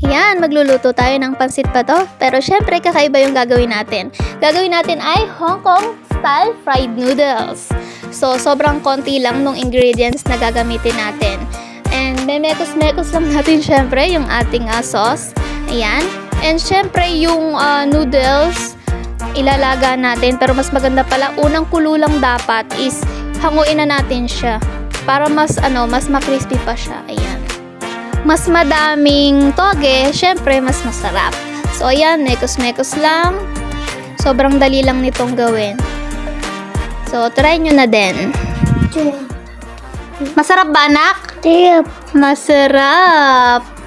Yan, magluluto tayo ng pansit pa to. Pero syempre, kakaiba yung gagawin natin. Gagawin natin ay Hong Kong style fried noodles. So, sobrang konti lang nung ingredients na gagamitin natin. And memekos-mekos lang natin syempre yung ating ah, sauce. Ayan. And syempre, yung ah, noodles, ilalaga natin. Pero mas maganda pala, unang kulo lang dapat is hanguin na natin siya. Para mas, ano, mas makrispy pa siya. Ayan mas madaming toge, syempre mas masarap. So ayan, mekos-mekos lang. Sobrang dali lang nitong gawin. So try nyo na din. Masarap ba anak? Tip. Masarap.